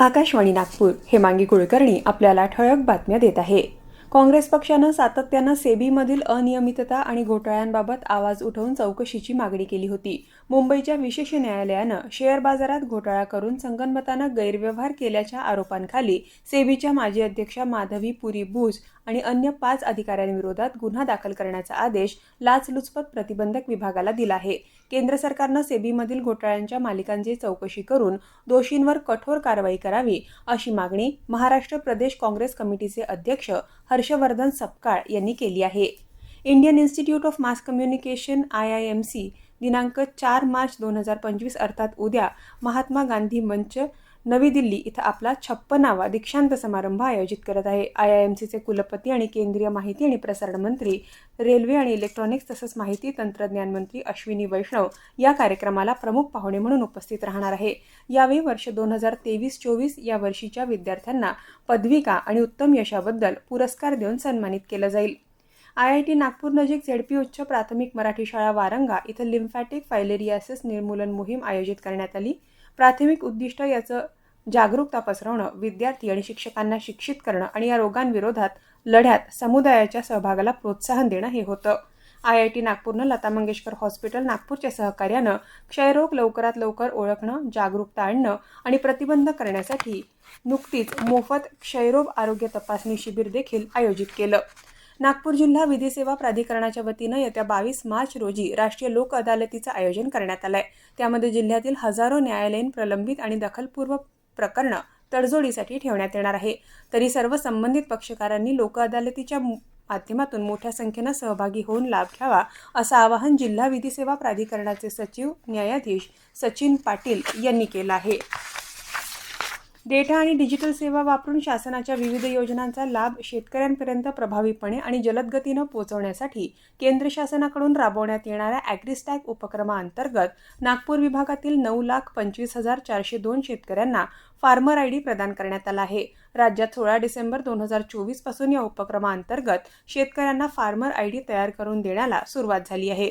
आकाशवाणी नागपूर हेमांगी कुलकर्णी आपल्याला ठळक बातम्या देत आहे. काँग्रेस पक्षानं सातत्यानं सेबीमधील अनियमितता आणि घोटाळ्यांबाबत आवाज उठवून चौकशीची मागणी केली होती. मुंबईच्या विशेष न्यायालयानं शेअर बाजारात घोटाळा करून संगनमतानं गैरव्यवहार केल्याच्या आरोपांखाली सेबीच्या माजी अध्यक्षा माधवी पुरी बुज आणि अन्य पाच अधिकाऱ्यांविरोधात गुन्हा दाखल करण्याचा आदेश लाचलुचपत प्रतिबंधक विभागाला दिला आहे. केंद्र सरकारनं सेबीमधील घोटाळ्यांच्या मालिकांची चौकशी करून दोषींवर कठोर कारवाई करावी अशी मागणी महाराष्ट्र प्रदेश काँग्रेस कमिटीचे अध्यक्ष हर्षवर्धन सपकाळ यांनी केली आहे. Indian Institute of Mass Communication I I M C दिनांक चार मार्च दोन हजार पंचवीस अर्थात उद्या महात्मा गांधी मंच नवी दिल्ली इथं आपला छप्पनावा दीक्षांत समारंभ आयोजित करत आहे. आय आय एम सीचे कुलपती आणि केंद्रीय माहिती आणि प्रसारण मंत्री रेल्वे आणि इलेक्ट्रॉनिक्स तसंच माहिती तंत्रज्ञान मंत्री अश्विनी वैष्णव या कार्यक्रमाला प्रमुख पाहुणे म्हणून उपस्थित राहणार आहे. यावेळी वर्ष दोन हजार तेवीस चोवीस या वर्षीच्या विद्यार्थ्यांना पदविका आणि उत्तम यशाबद्दल पुरस्कार देऊन सन्मानित केलं जाईल. आय आय टी नागपूर नजीक झेडपी उच्च प्राथमिक मराठी शाळा वारंगा इथं लिम्फॅटिक फायलेरियासिस निर्मूलन मोहीम आयोजित करण्यात आली. प्राथमिक उद्दिष्ट याचं जागरूकता पसरवणं विद्यार्थी आणि शिक्षकांना शिक्षित करणं आणि या रोगांविरोधात लढ्यात समुदायाच्या सहभागाला प्रोत्साहन देणं हे होतं. आय आय टी नागपूरनं लता मंगेशकर हॉस्पिटल नागपूरच्या सहकार्यानं क्षयरोग लवकरात लवकर ओळखणं जागरूकता आणणं आणि प्रतिबंध करण्यासाठी नुकतीच मोफत क्षयरोग आरोग्य तपासणी शिबिर देखील आयोजित केलं. नागपूर जिल्हा विधी सेवा प्राधिकरणाच्या वतीनं येत्या बावीस मार्च रोजी राष्ट्रीय लोक अदालतीचं आयोजन करण्यात आलंय. त्यामध्ये जिल्ह्यातील हजारो न्यायालयीन प्रलंबित आणि दखलपूर्व प्रकरणं तडजोडीसाठी ठेवण्यात येणार आहे. तरी सर्व संबंधित पक्षकारांनी लोक अदालतीच्या माध्यमातून मोठ्या संख्येनं सहभागी होऊन लाभ घ्यावा असं आवाहन जिल्हा विधी सेवा प्राधिकरणाचे सचिव न्यायाधीश सचिन पाटील यांनी केलं आहे. डेटा आणि डिजिटल सेवा वापरून शासनाच्या विविध योजनांचा लाभ शेतकऱ्यांपर्यंत प्रभावीपणे आणि जलदगतीनं पोहोचवण्यासाठी केंद्र शासनाकडून राबवण्यात येणाऱ्या ॲग्रिस्टॅक उपक्रमाअंतर्गत नागपूर विभागातील नऊ लाख पंचवीस हजार चारशे दोन शेतकऱ्यांना फार्मर आय डी प्रदान करण्यात आला आहे. राज्यात सोळा डिसेंबर दोन हजार चोवीसपासून या उपक्रमाअंतर्गत शेतकऱ्यांना फार्मर आय डी तयार करून देण्याला सुरुवात झाली आहे.